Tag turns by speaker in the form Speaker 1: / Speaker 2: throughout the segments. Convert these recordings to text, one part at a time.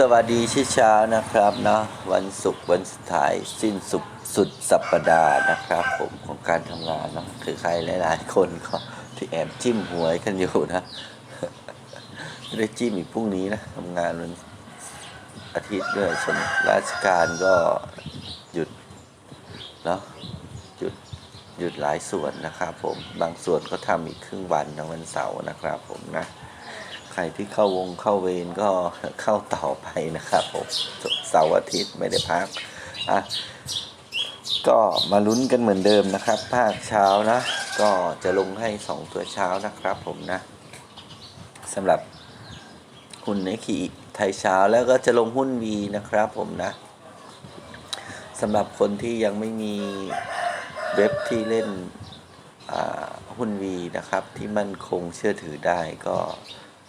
Speaker 1: สวัสดีชิเช้านะครับเนาะวันศุกร์วันสุดท้ายสิ้นสุดสุดสัปดาห์นะครับ ผมของการทำงานเนาะคือใครหลายๆคนก็ที่แอบจิ้มหวยกันอยู่นะไม่ได้จิ้มอีกพรุ่งนี้นะทำงานวันอาทิตย์ด้วยส่วนราชการก็หยุดเนาะหยุดหยุดหลายส่วนนะครับผมบางส่วนก็ทำอีกครึ่งวันในวันเสาร์นะครับผมนะ ใครที่เข้าวงเข้าเวรก็เข้าต่อไปนะครับผมเสาร์อาทิตย์ไม่ได้พักอะก็มาลุ้นกันเหมือนเดิมนะครับ ภาคเช้านะ ก็จะลงให้สองตัวเช้านะครับผมนะสำหรับหุ้นในขีไทยเช้าแล้วก็จะลงหุ้นวีนะครับผมนะสำหรับคนที่ยังไม่มีเว็บที่เล่นหุ้นวีนะครับ ที่มั่นคงเชื่อถือได้ก็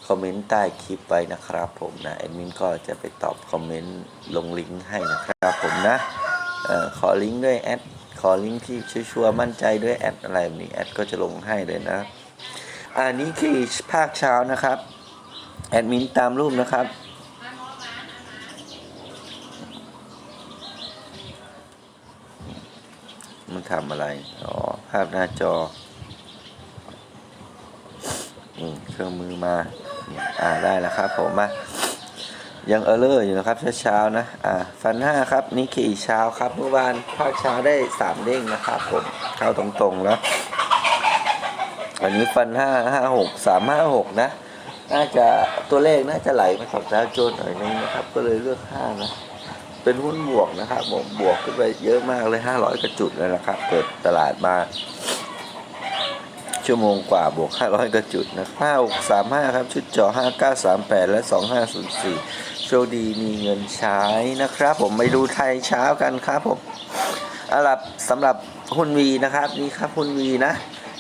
Speaker 1: คอมเมนต์ใต้คลิปไว้นะครับผมนะแอดมินก็จะไปตอบคอมเมนต์ลงลิงก์ให้นะครับผมนะเออขอลิงก์ด้วยแอดขอลิงก์ที่ชัวร์มั่นใจด้วยแอดอะไรแบบนี้แอดก็จะลงให้เลยนะอันนี้คือภาคเช้านะครับแอดมินตามรูปนะครับมันทำอะไร อ๋อ ภาพหน้าจอนี่เครื่องมือมา อ่าได้แล้วครับผมมายังเออร์เลอร์อยู่นะครับเช้าๆนะอ่าฟันห้าครับนี่ขี่เช้าครับเมื่อวานภาคเช้าได้สามเด้งนะครับผมเข้าตรงๆแล้ววันนี้ฟันห้าห้าหกสามห้าหกนะ น่าจะตัวเลขน่าจะไหลมากับดาวโจนส์หน่อยนึงนะครับ ก็เลยเลือกห้านะเป็นหุ้นบวกนะครับผมบวกขึ้นไปเยอะมากเลยห้าร้อยกระจุดเลยนะครับเปิดตลาดมา ชั่วโมงกว่าบวก 500กระจุดนะ5635 ครับ ชุดจอ 5938 และ 2504 โชคดีมีเงินใช้นะครับ ผมไปดูไทยเช้ากันครับผมอาหรับสำหรับหุ้นวีนะครับ นี่ครับหุ้นวีนะ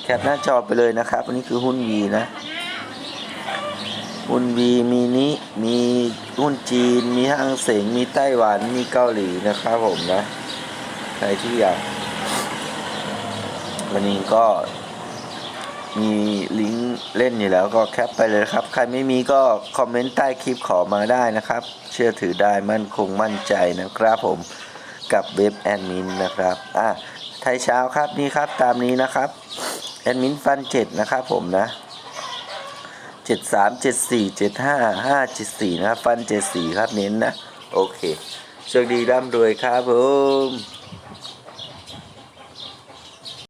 Speaker 1: แคปหน้าจอไปเลยนะครับ อันนี้คือหุ้นวีนะ หุ้นวีมีนี้มีหุ้นจีน มีห้างเสงมีไต้หวัน มีเกาหลีนะครับผมนะ ใครที่อยากวันนี้ก็ มีลิงก์เล่นอยู่แล้วก็แคปไปเลยครับ ใครไม่มีก็คอมเมนต์ใต้คลิปขอมาได้นะครับ เชื่อถือได้มั่นคงมั่นใจนะครับผมกับเว็บแอดมินนะครับอะไทยเช้าครับนี่ครับตามนี้นะครับแอดมินฟันเจ็ดนะครับผมนะเจ็ดสามเจ็ดสี่เจ็ดห้าห้าเจ็ดสี่นะครับฟันเจ็ดสี่ครับเน้นนะ โอเคโชคดีร่ำรวยครับผม